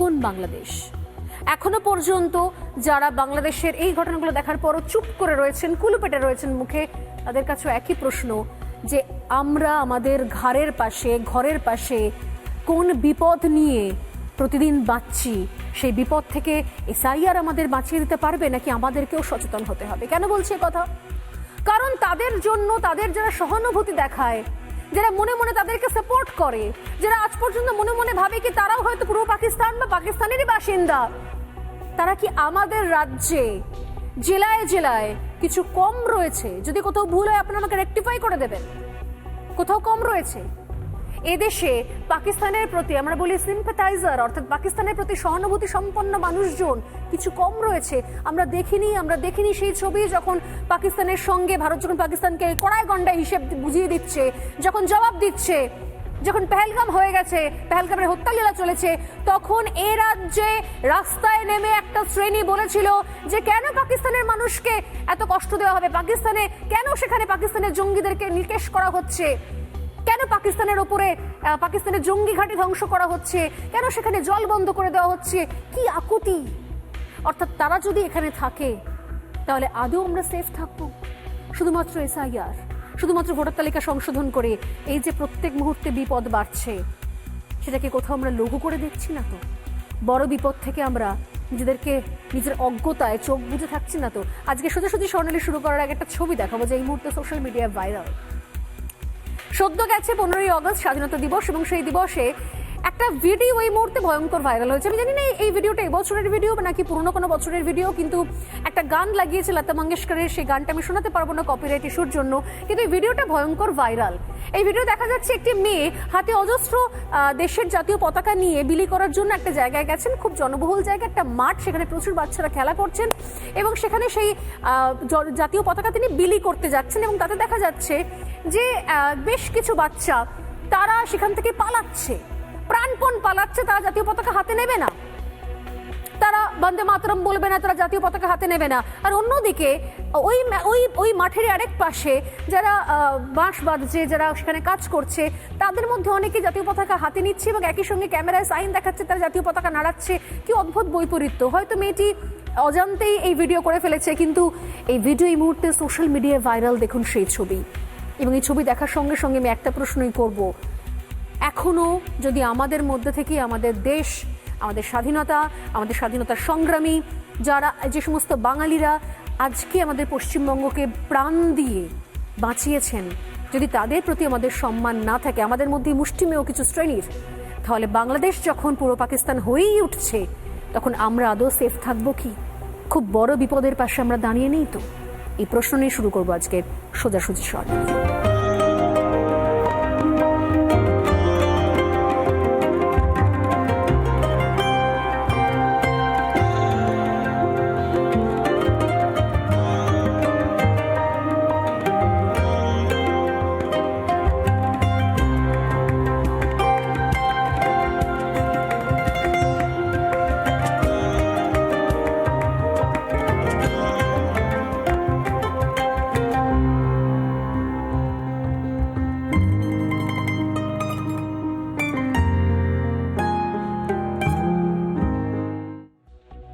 কোন বাংলাদেশ? এখনও পর্যন্ত যারা বাংলাদেশের এই ঘটনাগুলো দেখার পরও চুপ করে রয়েছেন, কুলুপেটে রয়েছেন মুখে, তাদের কাছে একই প্রশ্ন যে আমরা আমাদের ঘরের পাশে ঘরের পাশে কোন বিপদ নিয়ে প্রতিদিন বাঁচছি? সেই বিপদ থেকে এসআইআর আমাদের বাঁচিয়ে দিতে পারবে নাকি আমাদেরকেও সচেতন হতে হবে? কেন বলছি কথা? কারণ তাদের জন্য, তাদের যারা সহানুভূতি দেখায় যারা মনে মনে তাদেরকে সাপোর্ট করে, যারা আজ পর্যন্ত মনে মনে ভাবে কি তারাও হয়তো পূর্ব পাকিস্তান বা পাকিস্তানেরই বাসিন্দা, তারা কি আমাদের রাজ্যে জেলায় জেলায় কিছু কম রয়েছে? যদি কোথাও ভুল হয় আপনারা আমাকে রেকটিফাই করে দেবেন। কোথাও কম রয়েছে? এদেশে পাকিস্তানের প্রতি, আমরা বলি সিম্পাথাইজার অর্থাৎ পাকিস্তানের প্রতি সহানুভূতি সম্পন্ন মানুষজন কিছু কম রয়েছে। আমরা দেখিনি আমরা দেখিনি সেই ছবি যখন পাকিস্তানের সঙ্গে, ভারত যখন পাকিস্তানকে কড়ায় গন্ডায় হিসেব বুঝিয়ে দিচ্ছে, যখন জবাব দিচ্ছে, যখন পেহেলগাম হয়ে গেছে, পেহেলগামের হত্যালীলা চলেছে, তখন এ রাজ্যে রাস্তায় নেমে একটা শ্রেণি বলেছিল যে কেন পাকিস্তানের মানুষকে এত কষ্ট দেওয়া হবে? পাকিস্তানে কেন সেখানে পাকিস্তানের জঙ্গিদেরকে নিকেশ করা হচ্ছে? কেন পাকিস্তানের ওপরে পাকিস্তানের জঙ্গি ঘাঁটি ধ্বংস করা হচ্ছে? কেন সেখানে জল বন্ধ করে দেওয়া হচ্ছে? কি আকুতি? অর্থাৎ তারা যদি এখানে থাকে, তাহলে আদৌ আমরা সেফ থাকব? শুধুমাত্র এসআইআর, শুধুমাত্র ভোটার তালিকা সংশোধন করে এই যে প্রত্যেক মুহূর্তে বিপদ বাড়ছে, সেটাকে কোথাও আমরা লঘু করে দেখছি না তো? বড় বিপদ থেকে আমরা নিজেদেরকে নিজের অজ্ঞতায় চোখ বুঝে থাকছি না তো? আজকে সোজাসুজি স্বর্ণালী শুরু করার আগে একটা ছবি দেখাবো যে এই মুহূর্তে সোশ্যাল মিডিয়ায় ভাইরাল সদ্য গেছে পনেরোই অগস্ট স্বাধীনতা দিবস এবং সেই দিবসে একটা ভিডিও এই মুহূর্তে ভয়ঙ্কর ভাইরাল হয়েছে। আমি জানি না এই ভিডিওটা এবছরের ভিডিও নাকি পুরনো কোনো বছরের ভিডিও কিন্তু একটা গান লাগিয়েছে লতা মঙ্গেশকরের। সেই গানটা আমি শোনাতে পারব না কপিরাইট ইস্যুর জন্য, কিন্তু এই ভিডিওটা ভয়ঙ্কর ভাইরাল এই ভিডিও দেখা যাচ্ছে একটি মেয়ে হাতে অজস্র দেশের জাতীয় পতাকা নিয়ে বিলি করার জন্য একটা জায়গায় গেছেন, খুব জনবহুল জায়গা, একটা মাঠ, সেখানে প্রচুর বাচ্চারা খেলা করছেন এবং সেখানে সেই জাতীয় পতাকা তিনি বিলি করতে যাচ্ছেন এবং তাতে দেখা যাচ্ছে যে বেশ কিছু বাচ্চা তারা সেখান থেকে পালাচ্ছে। প্রাণপণ পালাচ্ছে, তারা জাতীয় পতাকা হাতে নেবে না। তারা বন্দে মাতরম বলবে না, তারা জাতীয় পতাকা হাতে নেবে না। আর অন্যদিকে, ওই ওই ওই মাঠের আরেক পাশে যারা বাঁশ বাঁধছে, যারা সেখানে কাজ করছে, তাদের মধ্যে অনেকে জাতীয় পতাকা হাতে নিচ্ছে এবং একই সঙ্গে ক্যামেরায় সাইন দেখাচ্ছে, তারা জাতীয় পতাকা নাড়াচ্ছে। কি অদ্ভুত বৈপরীত্য। হয়তো মেয়েটি অজান্তেই এই ভিডিও করে ফেলেছে, কিন্তু এই ভিডিও এই মুহূর্তে সোশ্যাল মিডিয়ায় ভাইরাল দেখুন সেই ছবি। এবং এই ছবি দেখার সঙ্গে সঙ্গে আমি একটা প্রশ্নই করব। এখনও যদি আমাদের মধ্যে থেকে আমাদের দেশ, আমাদের স্বাধীনতা, আমাদের স্বাধীনতার সংগ্রামী, যারা যে সমস্ত বাঙালিরা আজকে আমাদের পশ্চিমবঙ্গকে প্রাণ দিয়ে বাঁচিয়েছেন, যদি তাদের প্রতি আমাদের সম্মান না থাকে, আমাদের মধ্যে মুষ্টিমেয় কিছু শ্রেণির, তাহলে বাংলাদেশ যখন পুরো পাকিস্তান হয়েই উঠছে, তখন আমরা আদৌ সেফ থাকব কি? খুব বড় বিপদের পাশে আমরা দাঁড়িয়ে নেই তো? এই প্রশ্ন নিয়ে শুরু করব আজকে সোজাসুজি সরকার।